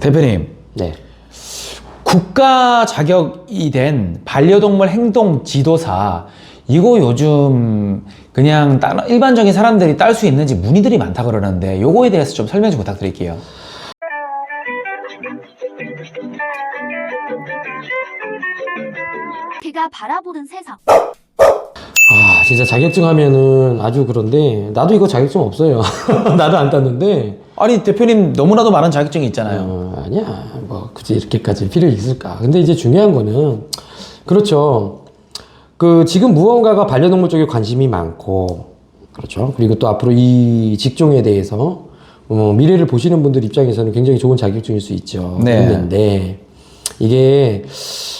대표님, 네. 국가 자격이 된 반려동물 행동 지도사 이거 요즘 그냥 따- 일반적인 사람들이 딸 수 있는지 문의들이 많다 그러는데 요거에 대해서 좀 설명 좀 부탁드릴게요. 그가 바라보는 세상. 아, 진짜 자격증 하면은 아주 그런데, 나도 이거 자격증 없어요. 나도 안 땄는데, 아니 대표님 너무나도 많은 자격증이 있잖아요. 어, 아니야. 뭐, 굳이 이렇게까지 필요 있을까. 근데 이제 중요한 거는, 그렇죠. 그, 지금 무언가가 반려동물 쪽에 관심이 많고, 그렇죠. 그리고 또 앞으로 이 직종에 대해서, 어, 미래를 보시는 분들 입장에서는 굉장히 좋은 자격증일 수 있죠. 네. 있는데, 이게,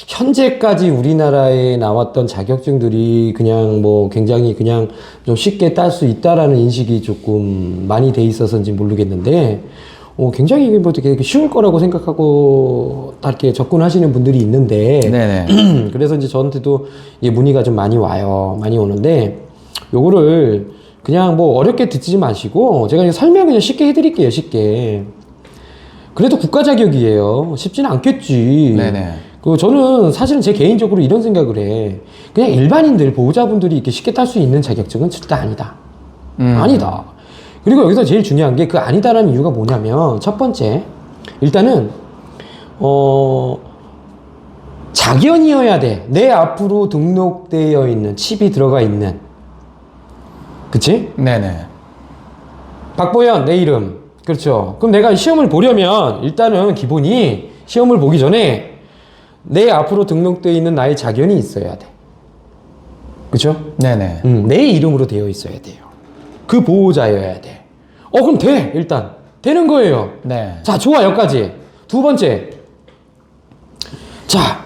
현재까지 우리나라에 나왔던 자격증들이 그냥 뭐 굉장히 그냥 좀 쉽게 딸 수 있다라는 인식이 조금 많이 돼 있어서인지 모르겠는데, 어, 굉장히 이게 뭐 되게 쉬울 거라고 생각하고 다 이렇게 접근하시는 분들이 있는데. 그래서 이제 저한테도 이 문의가 좀 많이 와요. 많이 오는데, 요거를 그냥 뭐 어렵게 듣지 마시고, 제가 설명 그냥 쉽게 해드릴게요, 쉽게. 그래도 국가 자격이에요. 쉽지는 않겠지. 네네. 그 저는 사실은 제 개인적으로 이런 생각을 해. 그냥 일반인들 보호자분들이 이렇게 쉽게 딸 수 있는 자격증은 절대 아니다. 음. 아니다. 그리고 여기서 제일 중요한 게 그 아니다라는 이유가 뭐냐면 첫 번째 일단은 어 자견이어야 돼. 내 앞으로 등록되어 있는 칩이 들어가 있는. 그치? 네네. 박보현 내 이름 그렇죠. 그럼 내가 시험을 보려면 일단은 기본이 시험을 보기 전에 내 앞으로 등록되어 있는 나의 자견이 있어야 돼. 그렇죠? 네네. 음, 내 이름으로 되어 있어야 돼요. 그 보호자여야 돼 어 그럼 돼 일단. 되는 거예요. 네. 자 좋아 여기까지. 두 번째. 자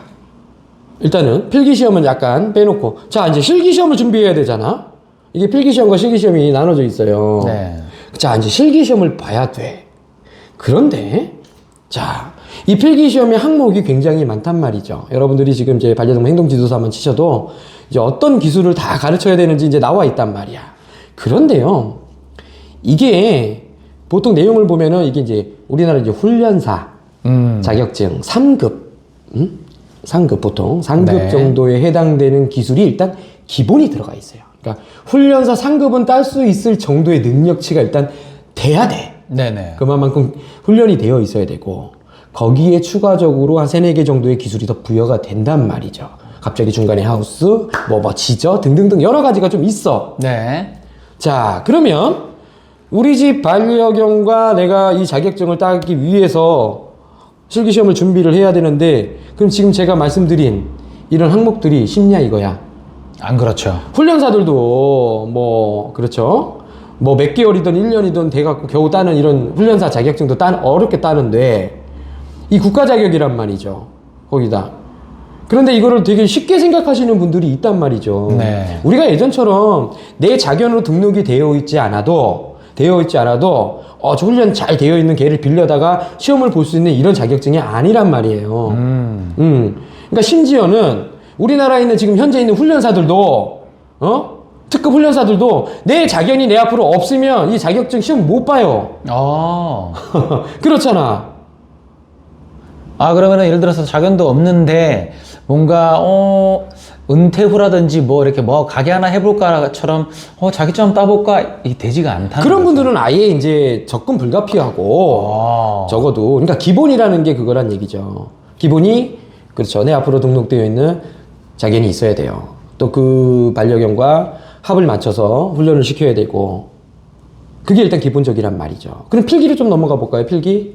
일단은 필기 시험은 약간 빼놓고. 자 이제 실기 시험을 준비해야 되잖아. 이게 필기 시험과 실기 시험이 나눠져 있어요. 네. 자, 이제 실기시험을 봐야 돼. 그런데, 자, 이 필기시험의 항목이 굉장히 많단 말이죠. 여러분들이 지금 이제 반려동물 행동지도사만 치셔도 이제 어떤 기술을 다 가르쳐야 되는지 이제 나와 있단 말이야. 그런데요, 이게 보통 내용을 보면은 이게 이제 우리나라 이제 훈련사 음. 자격증 3급, 음? 3급 보통 3급 네. 정도에 해당되는 기술이 일단 기본이 들어가 있어요. 그러니까 훈련사 3급은 딸 수 있을 정도의 능력치가 일단 돼야 돼. 네네. 그만큼 훈련이 되어 있어야 되고 거기에 추가적으로 한 세네 개 정도의 기술이 더 부여가 된단 말이죠. 갑자기 중간에 하우스, 뭐, 뭐, 지저 등등등 여러 가지가 좀 있어. 네. 자, 그러면 우리 집 반려견과 내가 이 자격증을 따기 위해서 실기시험을 준비를 해야 되는데 그럼 지금 제가 말씀드린 이런 항목들이 쉽냐 이거야. 안 그렇죠. 훈련사들도 뭐 그렇죠. 뭐 몇 개월이든 1년이든 돼갖고 겨우 따는 이런 훈련사 자격증도 따 어렵게 따는데 이 국가 자격이란 말이죠. 거기다. 그런데 이거를 되게 쉽게 생각하시는 분들이 있단 말이죠. 네. 우리가 예전처럼 내 자견으로 등록이 되어 있지 않아도 되어 있지 않아도 어, 저 훈련 잘 되어 있는 개를 빌려다가 시험을 볼 수 있는 이런 자격증이 아니란 말이에요. 음. 음. 그러니까 심지어는 우리나라에 있는 지금 현재 있는 훈련사들도 어? 특급 훈련사들도 내 자견이 내 앞으로 없으면 이 자격증 시험 못 봐요. 어. 그렇잖아. 아 그러면은 예를 들어서 자견도 없는데 뭔가 어 은퇴 후라든지 뭐 이렇게 뭐 가게 하나 해볼까처럼 어 자격증 따볼까 이게 되지가 않다는 그런 거죠. 분들은 아예 이제 접근 불가피하고 아. 적어도 그러니까 기본이라는 게 그거란 얘기죠. 기본이 그렇죠. 내 앞으로 등록되어 있는 자견이 있어야 돼요. 또 그 반려견과 합을 맞춰서 훈련을 시켜야 되고 그게 일단 기본적이란 말이죠. 그럼 필기를 좀 넘어가 볼까요? 필기?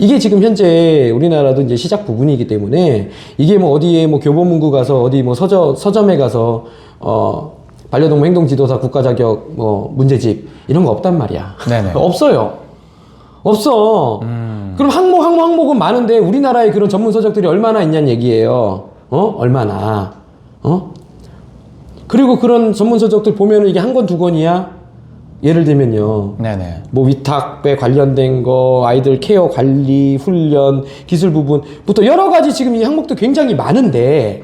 이게 지금 현재 우리나라도 이제 시작 부분이기 때문에 이게 뭐 어디에 뭐 교보문고 가서 어디 뭐 서점 서점에 가서 어 반려동물 행동 지도사 국가 자격 뭐 문제집 이런 거 없단 말이야. 네네. 없어요. 없어. 그럼 항목 항목 항목은 많은데 우리나라에 그런 전문 서적들이 얼마나 있냐는 얘기예요. 어? 얼마나? 어? 그리고 그런 전문 서적들 보면은 이게 한 권 두 권이야. 예를 들면요. 네네. 뭐 위탁배 관련된 거, 아이들 케어 관리, 훈련, 기술 부분부터 여러 가지 지금 이 항목도 굉장히 많은데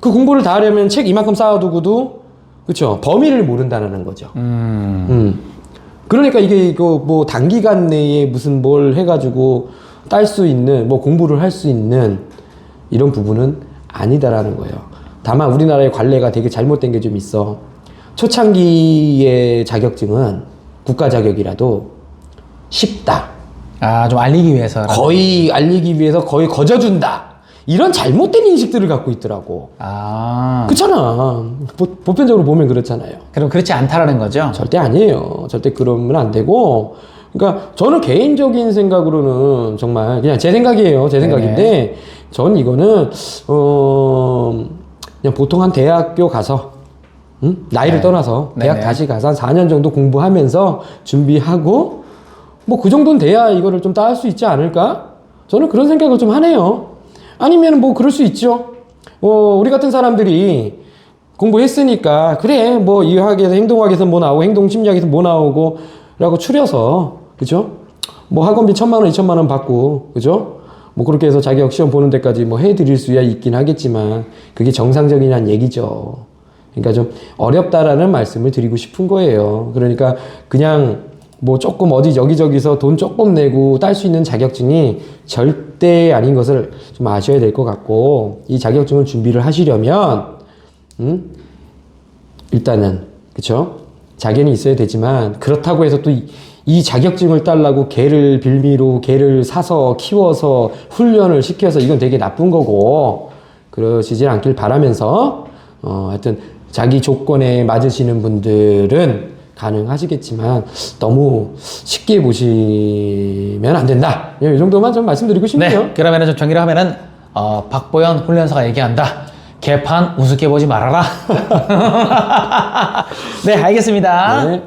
그 공부를 다 하려면 책 이만큼 쌓아두고도 그쵸 범위를 모른다는 거죠. 음. 음. 그러니까 이게 이거 뭐 단기간 내에 무슨 뭘 해가지고 딸 수 있는 뭐 공부를 할 수 있는 이런 부분은 아니다라는 거예요. 다만 우리나라의 관례가 되게 잘못된 게 좀 있어. 초창기의 자격증은 국가 자격이라도 쉽다. 아, 좀 알리기 위해서. 거의 알리기 위해서 거의 거저준다. 이런 잘못된 인식들을 갖고 있더라고. 아, 그렇잖아. 보, 보편적으로 보면 그렇잖아요. 그럼 그렇지 않다라는 거죠? 절대 아니에요. 절대 그러면 안 되고. 그러니까 저는 개인적인 생각으로는 정말 그냥 제 생각이에요. 제 생각인데 전 이거는 어 그냥 보통 한 대학교 가서 응? 나이를 네. 떠나서 대학 네네. 다시 가서 한 4년 정도 공부하면서 준비하고 뭐 그 정도는 돼야 이거를 좀 따을 수 있지 않을까? 저는 그런 생각을 좀 하네요. 아니면 뭐 그럴 수 있죠. 어, 우리 같은 사람들이 공부했으니까 그래 뭐 이학에서 행동학에서 뭐 나오고 행동심리학에서 뭐 나오고 라고 추려서 그죠? 뭐 학원비 천만 원, 이천만 원 받고 그죠? 뭐 그렇게 해서 자격 시험 보는 데까지 뭐 해드릴 수야 있긴 하겠지만 그게 정상적이란 얘기죠. 그러니까 좀 어렵다라는 말씀을 드리고 싶은 거예요. 그러니까 그냥 뭐 조금 어디 여기저기서 돈 조금 내고 딸 수 있는 자격증이 절대 아닌 것을 좀 아셔야 될 것 같고 이 자격증을 준비를 하시려면 음? 일단은 그쵸 자격이 있어야 되지만 그렇다고 해서 또 이 자격증을 딸라고 개를 빌미로 개를 사서 키워서 훈련을 시켜서 이건 되게 나쁜 거고 그러시질 않길 바라면서 어 하여튼 자기 조건에 맞으시는 분들은 가능하시겠지만 너무 쉽게 보시면 안 된다. 예, 이 정도만 좀 말씀드리고 싶네요. 네. 그러면은 좀 정리를 하면은, 어, 박보현 훈련사가 얘기한다. 개판 우습게 보지 말아라. 네, 알겠습니다. 네.